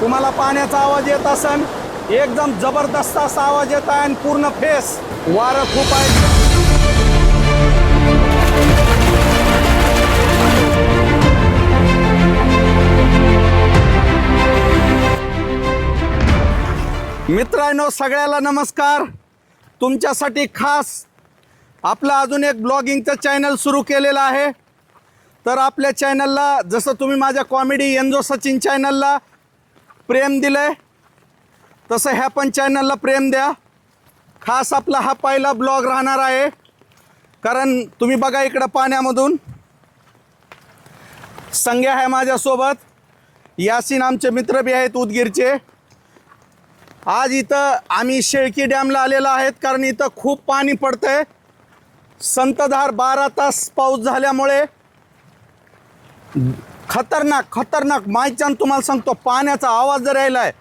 तुम्हाला पाण्याचा आवाज येत असन एकदम जबरदस्त असा आवाज येत आहे आणि पूर्ण फेस वारं खूप आहे. मित्रांनो सगळ्याला नमस्कार. तुमच्यासाठी खास आपलं अजून एक ब्लॉगिंगचं चॅनल सुरू केलेलं आहे. तर आपल्या चॅनलला जसं तुम्ही माझ्या कॉमेडी एनजो सचिन चॅनलला प्रेम दिलं आहे तसं ह्या पण चॅनलला प्रेम द्या. खास आपला हा पहिला ब्लॉग राहणार आहे. कारण तुम्ही बघा इकडं पाण्यामधून. संज्ञा आहे माझ्यासोबत. यासीन आमचे मित्र बी आहेत उदगीरचे. आज इथं आम्ही शेळकी डॅमला आलेलो आहेत कारण इथं खूप पाणी पडतंय. संतधार बारा तास पाऊस झाल्यामुळे खतरनाक खतरनाक मायचान तुम्हाला सांगतो पाण्याचा आवाज जर यायला आहे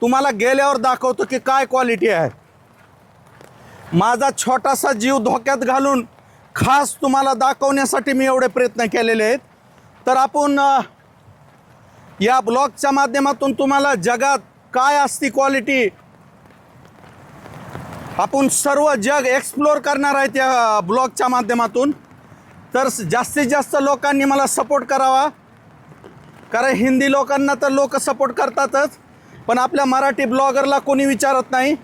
तुम्हाला गेल्यावर दाखवतो की काय क्वालिटी आहे. माझा छोटासा जीव धोक्यात घालून खास तुम्हाला दाखवण्यासाठी मी एवढे प्रयत्न केलेले आहेत. तर आपण या ब्लॉगच्या माध्यमातून तुम्हाला जगात काय असती क्वालिटी आपण सर्व जग एक्सप्लोअर करणार आहेत या ब्लॉगच्या माध्यमातून. तर जास्तीत जास्त लोकांनी मला सपोर्ट करावा. कारण हिंदी लोकांना तर लोक सपोर्ट करतातच. पण आपल्या मराठी ब्लॉगरला कोणी विचारत नाही.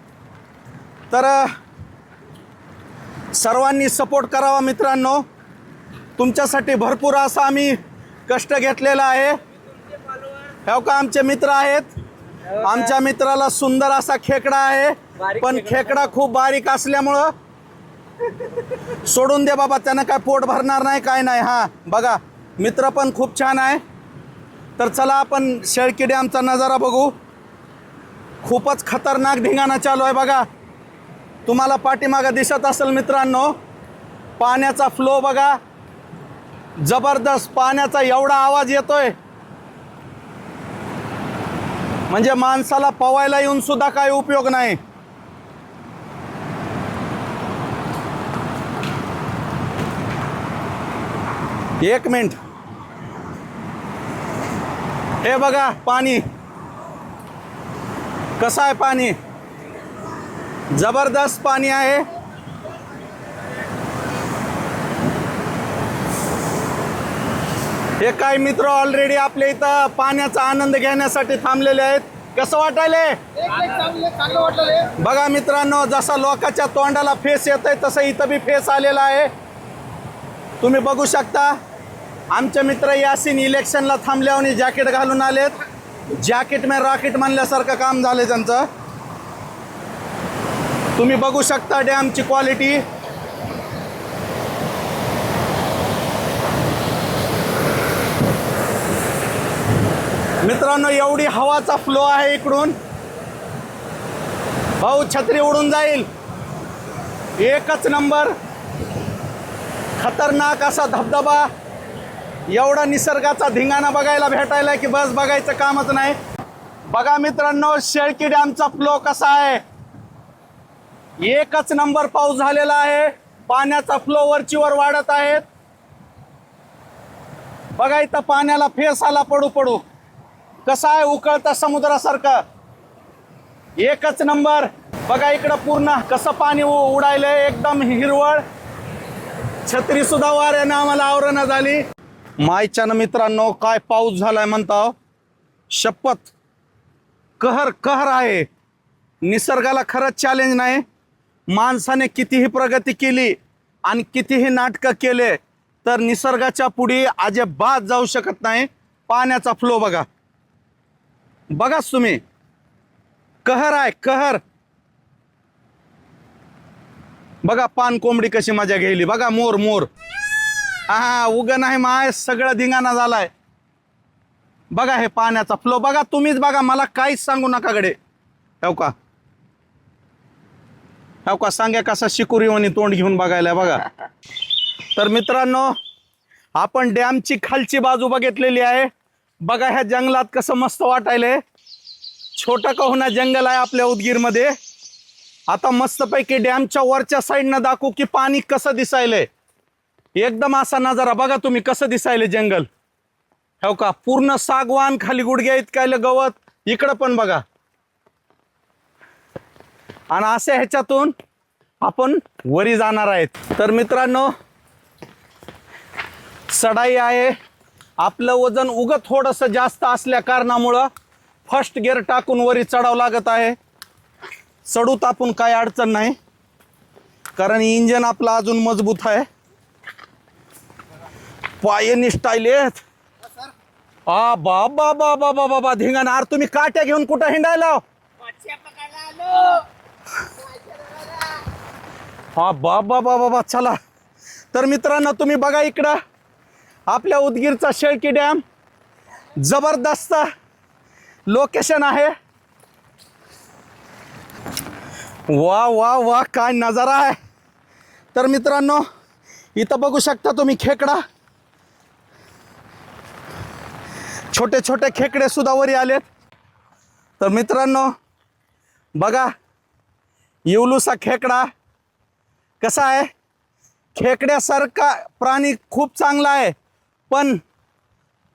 तर सर्वांनी सपोर्ट करावा मित्रांनो. तुमच्यासाठी भरपूर असा आम्ही कष्ट घेतलेला आहे. हो का? आमचे मित्र आहेत. आमच्या मित्राला सुंदर असा खेकडा आहे. पण. खेकडा खूप बारीक असल्यामुळं सोडून दे बाबा त्यानं काय पोट भरणार नाही काय नाही. हां बघा मित्र पण खूप छान आहे. तर चला आपण शेळकी डॅमचा नजारा बघू. खूपच खतरनाक ढिंगाणा चालू आहे बघा. तुम्हाला पाठीमागं दिसत असेल मित्रांनो पाण्याचा फ्लो बघा. जबरदस्त पाण्याचा एवढा आवाज येतोय. म्हणजे माणसाला पवायला येऊन सुद्धा काही उपयोग नाही. एक मिनिट. हे बघा पाणी. कसं आहे पाणी? जबरदस्त पाणी आहे. हे काही मित्र ऑलरेडी आपल्या इथं पाण्याचा आनंद घेण्यासाठी थांबलेले आहेत. कसं वाटायले? बघा मित्रांनो जसा लोकांच्या तोंडाला फेस येत आहे तसं इथं बी फेस आलेला आहे. तुम्ही बघू शकता. आमचे मित्र यासीन इलेक्शनला थांबल्यावर जॅकेट घालून आलेत. जॅकेट मे रॉकेट म्हणल्यासारखं काम झालं त्यांचं. तुम्ही बघू शकता डॅमची क्वालिटी. मित्रांनो एवढी हवाचा फ्लो आहे इकडून. भाऊ छत्री उडून जाईल. एकच नंबर खतरनाक असा धबधबा. एवढा निसर्गाचा धिंगाणा बघायला भेटायला की बस बघायचं कामच नाही. बघा मित्रांनो शेळकी डॅमचा फ्लो कसा आहे? एकच नंबर पाऊस झालेला आहे. पाण्याचा फ्लो वरची वर वाढत आहेत बघा इथं पाण्याला फेस आला पडू पडू. कसा आहे उकळता समुद्रासारखं? एकच नंबर. बघा इकडं पूर्ण कसं पाणी उ- उडायलंय एकदम हिरवळ. छत्री सुद्धा वाऱ्यानं आम्हाला आवरणं झाली. मायच्यानं मित्रांनो काय पाऊस झालाय म्हणता शपथ कहर कहर आहे. निसर्गाला खरंच चॅलेंज नाही. माणसाने कितीही प्रगती केली आणि कितीही नाटकं केले तर निसर्गाच्या पुढे अजिबात जाऊ शकत नाही. पाण्याचा फ्लो बघा. बघाच तुम्ही. कहर आहे कहर. बघा पान कोंबडी कशी मजा घ्यायली. बघा मोर मोर. हा उग नाही माय सगळं धिंगाणा झालाय. बघा हे पाण्याचा फ्लो बघा तुम्हीच बघा मला काहीच सांगू नका गडे. हो का? हो का? सांग्या कसा शिकुरीवानी तोंड घेऊन बघायला बघा. तर मित्रांनो आपण डॅमची खालची बाजू बघितलेली आहे. बघा ह्या जंगलात कसं मस्त वाटायलंय. छोटं का होणार जंगल आहे आपल्या उदगीरमध्ये. आता मस्तपैकी डॅमच्या वरच्या साईडनं दाखवू की पाणी कसं दिसायलंय. एकदम असा नजारा. बघा तुम्ही कसं दिसायले जंगल. हो का? पूर्ण सागवान खाली गुडघ्या इतकायलं गवत. इकडं पण बघा. आणि अशा ह्याच्यातून आपण वरी जाणार आहेत. तर मित्रांनो चढाई आहे. आपलं वजन उगत थोडंसं जास्त असल्या कारणामुळं फर्स्ट गिअर टाकून वरी चढावं लागत आहे. चढूत आपण काय अडचण नाही. कारण इंजन आपलं अजून मजबूत आहे. पायनी स्टाईल आ बाबा बाबा बाबा बाबा धिंगाणार तुम्ही काट्या घेऊन कुठं हिंडायला हा बाबा बाबा बाबा चला तर मित्रांनो तुम्ही बघा इकडं आपल्या उदगीरचा शेळकी डॅम जबरदस्त लोकेशन आहे वा वा वा काय नजारा आहे तर मित्रांनो इथं बघू शकता तुम्ही खेकडा छोटे छोटे खेकडे सुद्धा वरी आलेत. तर मित्रांनो बघा येवलूसा खेकडा कसा आहे? खेकड्यासारखा प्राणी खूप चांगला आहे पण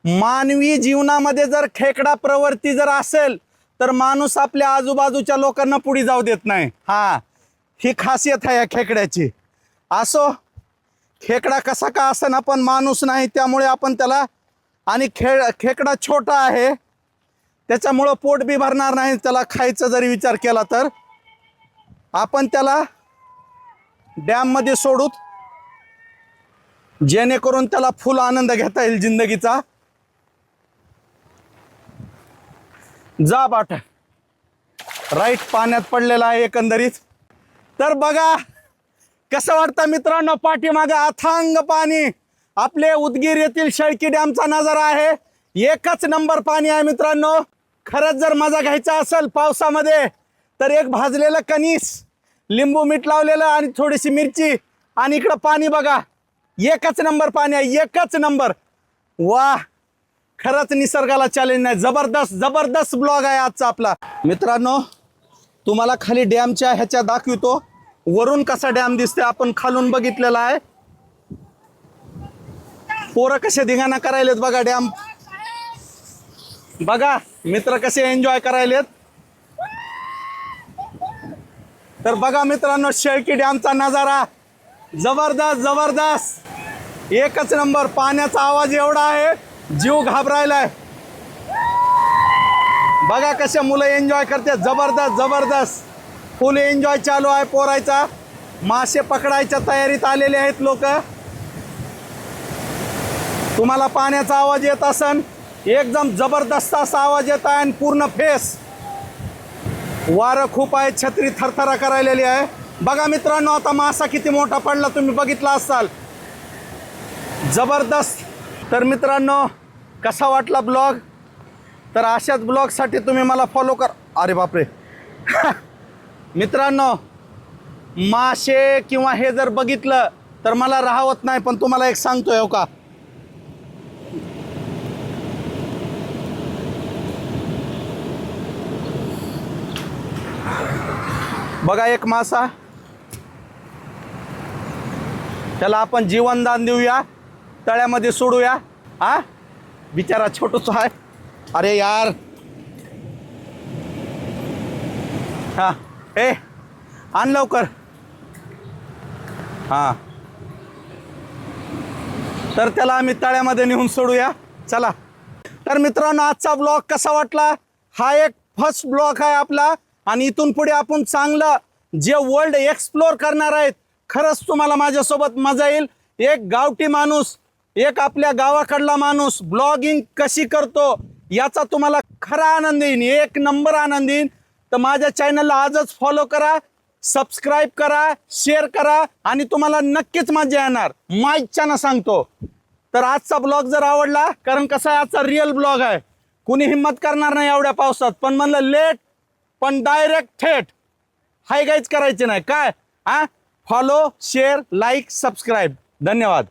मानवी जीवनामध्ये जर खेकडा प्रवृत्ती जर असेल तर माणूस आपल्या आजूबाजूच्या लोकांना पुढे जाऊ देत नाही. हा ही खासियत आहे या खेकड्याची. असो खेकडा कसा का ना पण माणूस नाही त्यामुळे आपण त्याला आणि खेळ खेकडा छोटा आहे. त्याच्यामुळं पोट बी भरणार नाही. त्याला खायचा जरी विचार केला तर. आपण त्याला डॅममध्ये सोडूत जेणेकरून त्याला फुल आनंद घेता येईल जिंदगीचा. जा बाट. राईट पाण्यात पडलेला आहे एकंदरीत. तर बघा कसं वाटतं मित्रांनो? पाठीमागं अथांग पाणी. आपले उदगीर येथील शेळकी डॅमचा नजारा आहे. एकच नंबर पाणी आहे मित्रांनो. खरंच जर मजा घ्यायचा असेल पावसामध्ये तर एक भाजलेलं कणीस लिंबू मीठ लावलेलं आणि थोडीशी मिरची आणि इकडं पाणी बघा. एकच नंबर पाणी आहे एकच नंबर. वा खरंच निसर्गाला चॅलेंज नाही. जबरदस्त जबरदस्त ब्लॉग आहे आजचा आपला. मित्रांनो तुम्हाला खाली डॅमच्या ह्याच्या दाखवितो. वरून कसा डॅम दिसते आपण खालून बघितलेला आहे. पोरं कसे धिंगाणा करायलेत बघा डॅम. बघा मित्र कसे एन्जॉय करायलेत. तर बघा मित्रांनो शेळकी डॅमचा नजारा. जबरदस्त जबरदस्त. एकच नंबर पाण्याचा आवाज एवढा आहे जीव घाबरायलाय. बघा कसे मुलं एन्जॉय करते जबरदस्त जबरदस्त. फुल एन्जॉय चालू आहे पोरायचा. मासे पकडायच्या तयारीत आलेले आहेत लोक. तुम्हाला पाण्याचा आवाज येत असन एकदम जबरदस्त असा आवाज येत आहे आणि पूर्ण फेस. वारं खूप आहे छत्री थरथरा करायलेली आहे. बघा मित्रांनो आता मासा किती मोठा पडला तुम्ही बघितला असाल. जबरदस्त. तर मित्रांनो कसा वाटला ब्लॉग? तर अशाच ब्लॉगसाठी तुम्ही मला फॉलो कर. अरे बापरे. मित्रांनो मासे किंवा हे जर बघितलं तर मला राहवत नाही पण तुम्हाला एक सांगतोय हो का? बघा एक मासा. त्याला आपण जीवनदान देऊया. तळ्यामध्ये सोडूया. हा? बिचारा छोटूच आहे. अरे यार. हा. ए आण लवकर. हा. तर त्याला आम्ही तळ्यामध्ये नेऊन सोडूया. चला. तर मित्रांनो आजचा ब्लॉग कसा वाटला? हा एक फर्स्ट ब्लॉग आहे आपला. आणि इथून पुढे आपण चांगलं जे वर्ल्ड एक्सप्लोर करणार आहेत खरंच तुम्हाला माझ्यासोबत मजा येईल. एक गावठी माणूस एक आपल्या गावाकडला माणूस ब्लॉगिंग कशी करतो याचा तुम्हाला खरा आनंद येईन एक नंबर आनंद येईन तर माझ्या चॅनलला आजच फॉलो करा सबस्क्राईब करा शेअर करा आणि तुम्हाला नक्कीच मजा येणार. माईच्यानं सांगतो. तर आजचा ब्लॉग जर आवडला कारण कसा आहे आजचा रिअल ब्लॉग आहे. कुणी हिंमत करणार नाही एवढ्या पावसात पण म्हणलं लेट पण डायरेक्ट थेट हाय काहीच करायचे नाही. काय? हा? फॉलो शेअर लाईक सबस्क्राईब धन्यवाद.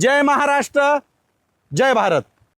जय महाराष्ट्र जय भारत.